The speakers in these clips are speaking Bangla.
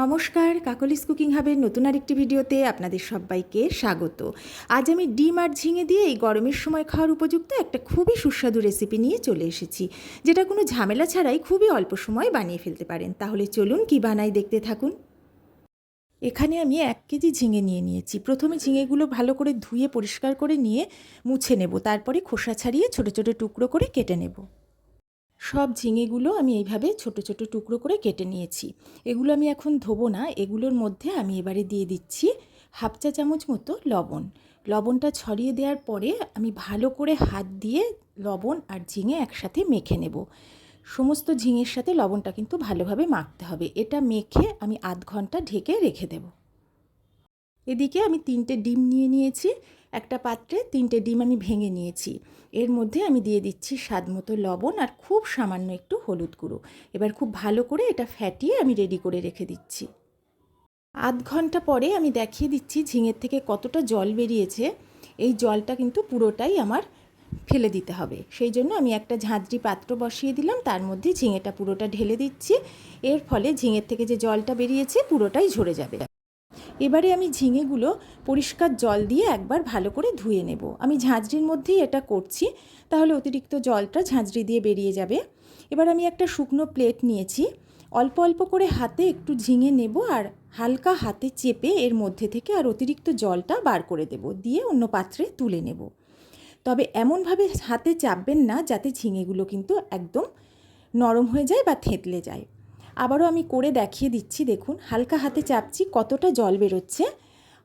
নমস্কার, কাকলিস কুকিং হাবের নতুন আরেকটি ভিডিওতে আপনাদের সবাইকে স্বাগত। আজ আমি ডিম আর ঝিঙে দিয়ে এই গরমের সময় খাওয়ার উপযুক্ত একটা খুবই সুস্বাদু রেসিপি নিয়ে চলে এসেছি, যেটা কোনো ঝামেলা ছাড়াই খুবই অল্প সময় বানিয়ে ফেলতে পারেন। তাহলে চলুন কি বানাই দেখতে থাকুন। এখানে আমি এক কেজি ঝিঙে নিয়ে নিয়েছি। প্রথমে ঝিঙেগুলো ভালো করে ধুয়ে পরিষ্কার করে নিয়ে মুছে নেব। তারপরে খোসা ছাড়িয়ে ছোটো ছোটো টুকরো করে কেটে নেব। সব ঝিঙেগুলো আমি এইভাবে ছোট ছোট টুকরো করে কেটে নিয়েছি। এগুলো আমি এখন ধোবো না, এগুলোর মধ্যে আমি এবারে দিয়ে দিচ্ছি হাফ চা চামচ মতো লবণ। লবণটা ছড়িয়ে দেওয়ার পরে আমি ভালো করে হাত দিয়ে লবণ আর ঝিঙে একসাথে মেখে নেব। সমস্ত ঝিঙের সাথে লবণটা কিন্তু ভালোভাবে মাখতে হবে। এটা মেখে আমি আধ ঘণ্টা ঢেকে রেখে দেব। এদিকে আমি তিনটে ডিম নিয়ে নিয়েছি। একটা পাত্রে তিনটে ডিম আমি ভেঙে নিয়েছি। এর মধ্যে আমি দিয়ে দিচ্ছি স্বাদ মতো লবণ আর খুব সামান্য একটু হলুদ গুঁড়ো। এবার খুব ভালো করে এটা ফ্যাটিয়ে আমি রেডি করে রেখে দিচ্ছি। আধ ঘণ্টা পরে আমি দেখিয়ে দিচ্ছি ঝিঙের থেকে কতটা জল বেরিয়েছে। এই জলটা কিন্তু পুরোটাই আমার ফেলে দিতে হবে। সেই জন্য আমি একটা ঝাঁঝরি পাত্র বসিয়ে দিলাম, তার মধ্যে ঝিঙেটা পুরোটা ঢেলে দিচ্ছি। এর ফলে ঝিঙের থেকে যে জলটা বেরিয়েছে পুরোটাই ঝরে যাবে। এবারে আমি ঝিঙেগুলো পরিষ্কার জল দিয়ে একবার ভালো করে ধুয়ে নেব। আমি ঝাঁঝরির মধ্যেই এটা করছি, তাহলে অতিরিক্ত জলটা ঝাঁঝরি দিয়ে বেরিয়ে যাবে। এবার আমি একটা শুকনো প্লেট নিয়েছি। অল্প অল্প করে হাতে একটু ঝিঙে নেব আর হালকা হাতে চেপে এর মধ্যে থেকে আর অতিরিক্ত জলটা বার করে দেব, দিয়ে অন্য পাত্রে তুলে নেব। তবে এমনভাবে হাতে চাপবেন না, যাতে ঝিঙেগুলো কিন্তু একদম নরম হয়ে যায় বা থেঁতলে যায়। আবারও আমি করে দেখিয়ে দিচ্ছি, দেখুন, হালকা হাতে চাপছি, কতটা জল বেরোচ্ছে।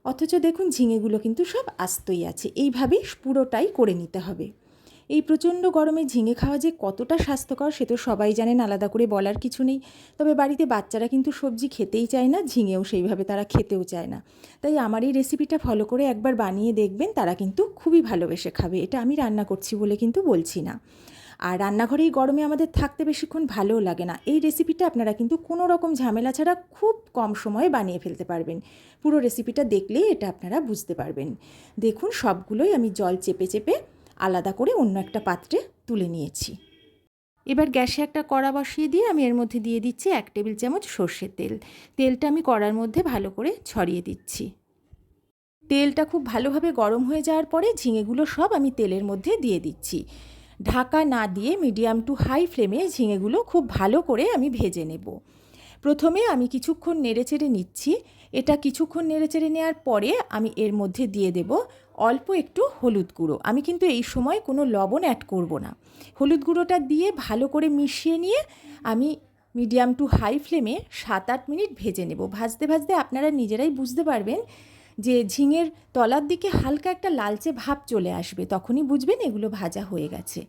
অথচ দেখুন, ঝিঙেগুলো কিন্তু সব আস্তই আছে এইভাবেই পুরোটাই করে নিতে হবে। এই প্রচণ্ড গরমে ঝিঙে খাওয়া যে কতটা স্বাস্থ্যকর, সে তো সবাই জানেন, আলাদা করে বলার কিছু নেই। তবে বাড়িতে বাচ্চারা কিন্তু সবজি খেতেই চায় না, ঝিঙেও সেইভাবে তারা খেতেও চায় না। তাই আমার এই রেসিপিটা ফলো করে একবার বানিয়ে দেখবেন, তারা কিন্তু খুবই ভালোবেসে খাবে। এটা আমি রান্না করছি বলে কিন্তু বলছি না। আর রান্নাঘরে এই গরমে আমাদের থাকতে বেশিক্ষণ ভালোও লাগে না। এই রেসিপিটা আপনারা কিন্তু কোনো রকম ঝামেলা ছাড়া খুব কম সময়ে বানিয়ে ফেলতে পারবেন। পুরো রেসিপিটা দেখলেই এটা আপনারা বুঝতে পারবেন। দেখুন, সবগুলোই আমি জল চেপে চেপে আলাদা করে অন্য একটা পাত্রে তুলে নিয়েছি। এবার গ্যাসে একটা কড়া বসিয়ে দিয়ে আমি এর মধ্যে দিয়ে দিচ্ছি এক টেবিল চামচ সর্ষের তেল। তেলটা আমি কড়ার মধ্যে ভালো করে ছড়িয়ে দিচ্ছি। তেলটা খুব ভালোভাবে গরম হয়ে যাওয়ার পরে ঝিঙেগুলো সব আমি তেলের মধ্যে দিয়ে দিচ্ছি। ঢাকা না দিয়ে মিডিয়াম টু হাই ফ্লেমে ঝিঙেগুলো খুব ভালো করে আমি ভেজে নেব। প্রথমে আমি কিছুক্ষণ নেড়েচেড়ে নিচ্ছি। এটা কিছুক্ষণ নেড়েচেড়ে নেওয়ার পরে আমি এর মধ্যে দিয়ে দেব অল্প একটু হলুদ গুঁড়ো। আমি কিন্তু এই সময় কোনো লবণ অ্যাড করব না। হলুদ গুঁড়োটা দিয়ে ভালো করে মিশিয়ে নিয়ে আমি মিডিয়াম টু হাই ফ্লেমে সাত আট মিনিট ভেজে নেব। ভাজতে ভাজতে আপনারা নিজেরাই বুঝতে পারবেন যে ঝিঙের তলার দিকে হালকা একটা লালচে ভাব চলে আসবে, তখনই বুঝবেন এগুলো ভাজা হয়ে গেছে।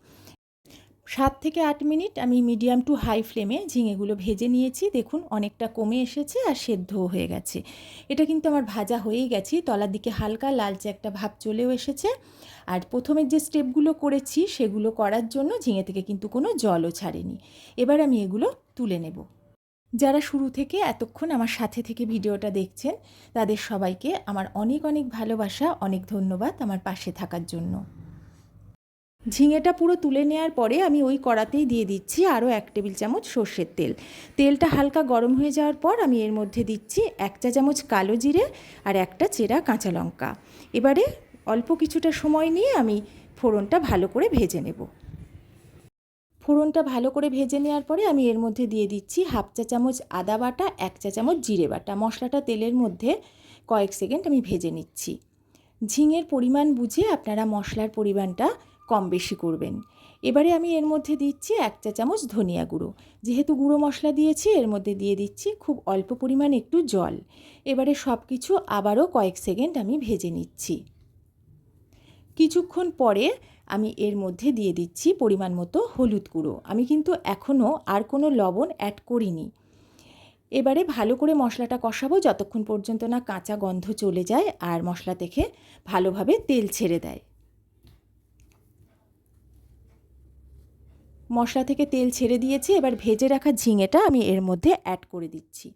সাত থেকে আট মিনিট আমি মিডিয়াম টু হাই ফ্লেমে ঝিঙেগুলো ভেজে নিয়েছি। দেখুন, অনেকটা কমে এসেছে আর সেদ্ধও হয়ে গেছে। এটা কিন্তু আমার ভাজা হয়েই গেছে, তলার দিকে হালকা লালচে একটা ভাব চলেও এসেছে। আর প্রথমের যে স্টেপগুলো করেছি, সেগুলো করার জন্য ঝিঙে থেকে কিন্তু কোনো জলও ছাড়েনি। এবার আমি এগুলো তুলে নেব। যারা শুরু থেকে এতক্ষণ আমার সাথে থেকে ভিডিওটা দেখছেন, তাদের সবাইকে আমার অনেক অনেক ভালোবাসা, অনেক ধন্যবাদ আমার পাশে থাকার জন্য। ঝিঙেটা পুরো তুলে নেওয়ার পরে আমি ওই কড়াতেই দিয়ে দিচ্ছি আরও এক টেবিল চামচ সর্ষের তেল। তেলটা হালকা গরম হয়ে যাওয়ার পর আমি এর মধ্যে দিচ্ছি এক চা চামচ কালো জিরে আর একটা চেরা কাঁচা লঙ্কা। এবারে অল্প কিছুটা সময় নিয়ে আমি ফোড়নটা ভালো করে ভেজে নেব। ফোড়নটা ভালো করে ভেজে নেওয়ার পরে আমি এর মধ্যে দিয়ে দিচ্ছি হাফ চা চামচ আদা বাটা, এক চা চামচ জিরে বাটা। মশলাটা তেলের মধ্যে কয়েক সেকেন্ড আমি ভেজে নিচ্ছি। ঝিঙের পরিমাণ বুঝে আপনারা মশলার পরিমাণটা কম বেশি করবেন। এবারে আমি এর মধ্যে দিচ্ছি এক চা চামচ ধনিয়া গুঁড়ো। যেহেতু গুঁড়ো মশলা দিয়েছি, এর মধ্যে দিয়ে দিচ্ছি খুব অল্প পরিমাণ একটু জল। এবারে সব কিছু আবারও কয়েক সেকেন্ড আমি ভেজে নিচ্ছি। কিছুক্ষণ পরে আমি এর মধ্যে দিয়ে দিচ্ছি পরিমাণ মতো হলুদ গুঁড়ো। আমি কিন্তু এখনও আর কোনো লবণ অ্যাড করিনি। এবারে ভালো করে মশলাটা কষাবো যতক্ষণ পর্যন্ত না কাঁচা গন্ধ চলে যায় আর মশলা থেকে ভালোভাবে তেল ছেড়ে দেয়। মশলা থেকে তেল ছেড়ে দিয়েছি, এবার ভেজে রাখা ঝিঙেটা আমি এর মধ্যে অ্যাড করে দিচ্ছি।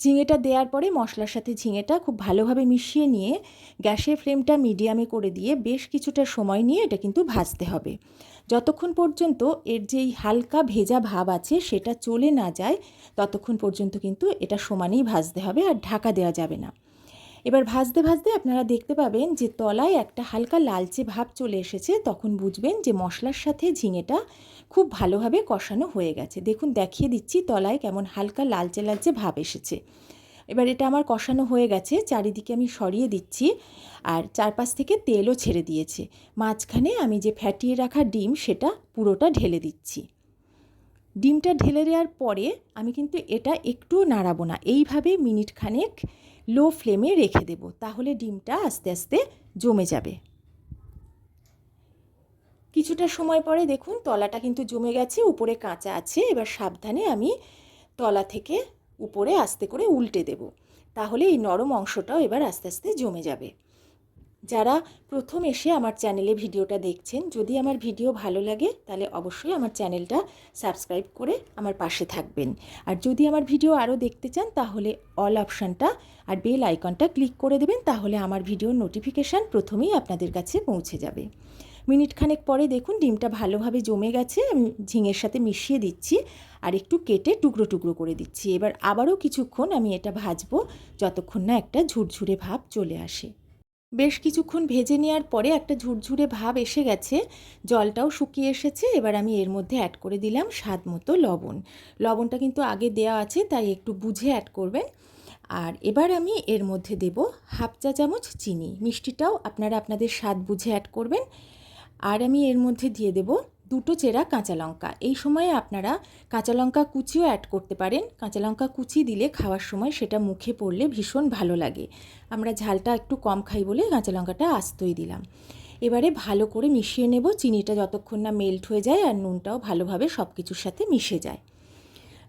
ঝিঙেটা দেওয়ার পরে মশলার সাথে ঝিঙেটা খুব ভালোভাবে মিশিয়ে নিয়ে গ্যাসের ফ্লেমটা মিডিয়ামে করে দিয়ে বেশ কিছুটা সময় নিয়ে এটা কিন্তু ভাজতে হবে। যতক্ষণ পর্যন্ত এর যেই হালকা ভেজা ভাব আছে সেটা চলে না যায়, ততক্ষণ পর্যন্ত কিন্তু এটা সমানেই ভাজতে হবে আর ঢাকা দেওয়া যাবে না। এবার ভাজতে ভাজতে আপনারা দেখতে পাবেন যে তলায় একটা হালকা লালচে ভাব চলে এসেছে। তখন বুঝবেন যে মশলার সাথে ঝিঙেটা খুব ভালোভাবে কষানো হয়ে গেছে। দেখুন, দেখিয়ে দিচ্ছি তলায় কেমন হালকা লালচে লালচে ভাব এসেছে। এবার এটা আমার কষানো হয়ে গেছে, চারিদিকে আমি সরিয়ে দিচ্ছি আর চারপাশ থেকে তেলও ছেড়ে দিয়েছে। মাঝখানে আমি যে ফ্যাটিয়ে রাখা ডিম, সেটা পুরোটা ঢেলে দিচ্ছি। ডিমটা ঢেলে দেওয়ার পরে আমি কিন্তু এটা একটুও নাড়াবো না। এইভাবে মিনিট খানেক লো ফ্লেমে রেখে দেব, তাহলে ডিমটা আস্তে আস্তে জমে যাবে। কিছুটা সময় পরে দেখুন, তলাটা কিন্তু জমে গেছে, উপরে কাঁচা আছে, এবার সাবধানে আমি তলা থেকে উপরে আস্তে করে উল্টে দেব। তাহলে এই নরম অংশটাও এবার আস্তে আস্তে জমে যাবে। যারা প্রথম এসে আমার চ্যানেলে ভিডিওটা দেখছেন, যদি আমার ভিডিও ভালো লাগে, তাহলে অবশ্যই আমার চ্যানেলটা সাবস্ক্রাইব করে আমার পাশে থাকবেন। আর যদি আমার ভিডিও আরও দেখতে চান, তাহলে অল অপশানটা আর বেল আইকনটা ক্লিক করে দেবেন, তাহলে আমার ভিডিওর নোটিফিকেশান প্রথমেই আপনাদের কাছে পৌঁছে যাবে। মিনিট খানেক পরে দেখুন, ডিমটা ভালোভাবে জমে গেছে, আমি ঝিঙের সাথে মিশিয়ে দিচ্ছি আর একটু কেটে টুকরো টুকরো করে দিচ্ছি। এবার আবারও কিছুক্ষণ আমি এটা ভাজবো, যতক্ষণ না একটা ঝুরঝুরে ভাব চলে আসে। বেশ কিছুক্ষণ ভেজে নেওয়ার পরে একটা ঝুরঝুরে ভাব এসে গেছে। জলটাও শুকিয়ে এসেছে। এবার আমি এর মধ্যে অ্যাড করে দিলাম স্বাদ মতো লবণ। লবণটা কিন্তু আগে দেওয়া আছে, তাই একটু বুঝে অ্যাড করবেন। আর এবার আমি এর মধ্যে দেব হাফ চা চামচ চিনি। মিষ্টিটাও আপনারা আপনাদের স্বাদ বুঝে অ্যাড করবেন। আর আমি এর মধ্যে দিয়ে দেব দুটো চেরা কাঁচা লঙ্কা। এই সময়ে আপনারা কাঁচা লঙ্কা কুচিও অ্যাড করতে পারেন। কাঁচা লঙ্কা কুচি দিলে খাওয়ার সময় সেটা মুখে পড়লে ভীষণ ভালো লাগে। আমরা ঝালটা একটু কম খাই বলে কাঁচা লঙ্কাটা আস্তই দিলাম। এবারে ভালো করে মিশিয়ে নেব। চিনিটা যতক্ষণ না মেল্ট হয়ে যায় আর নুনটাও ভালোভাবে সব কিছুর সাথে মিশে যায়।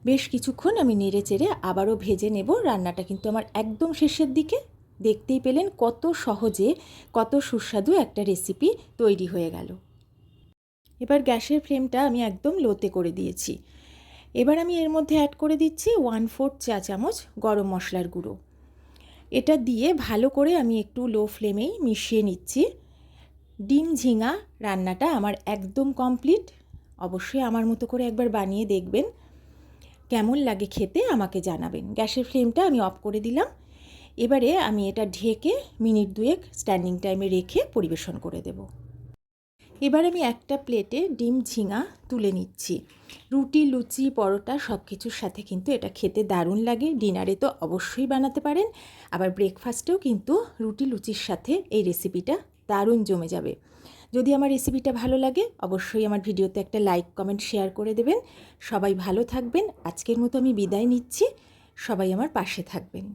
বেশ কিছুক্ষণ আমি নেড়ে চেড়ে আবারও ভেজে নেব। রান্নাটা কিন্তু আমার একদম শেষের দিকে। দেখতেই পেলেন কত সহজে, কত সুস্বাদু একটা রেসিপি তৈরি হয়ে গেল। এবার গ্যাসের ফ্লেমটা আমি একদম লোতে করে দিয়েছি। এবার আমি এর মধ্যে অ্যাড করে দিচ্ছি ওয়ান ফোর্থ চা চামচ গরম মশলার গুঁড়ো। এটা দিয়ে ভালো করে আমি একটু লো ফ্লেমেই মিশিয়ে নিচ্ছি। ডিম ঝিঙা রান্নাটা আমার একদম কমপ্লিট অবশ্যই আমার মতো করে একবার বানিয়ে দেখবেন। কেমন লাগে খেতে আমাকে জানাবেন। গ্যাসের ফ্লেমটা আমি অফ করে দিলাম। এবারে আমি এটা ঢেকে মিনিট দুয়েক স্ট্যান্ডিং টাইমে রেখে পরিবেশন করে দেব। এবার আমি একটা প্লেটে ডিম ঝিঙা তুলে নিচ্ছি। রুটি, লুচি, পরোটা সব কিছুর সাথে কিন্তু এটা খেতে দারুণ লাগে। ডিনারে তো অবশ্যই বানাতে পারেন। আবার ব্রেকফাস্টেও কিন্তু রুটি, লুচির সাথে এই রেসিপিটা দারুণ জমে যাবে। যদি আমার রেসিপিটা ভালো লাগে, অবশ্যই আমার ভিডিওতে একটা লাইক কমেন্ট শেয়ার করে দেবেন। সবাই ভালো থাকবেন। আজকের মতো আমি বিদায় নিচ্ছি। সবাই আমার পাশে থাকবেন।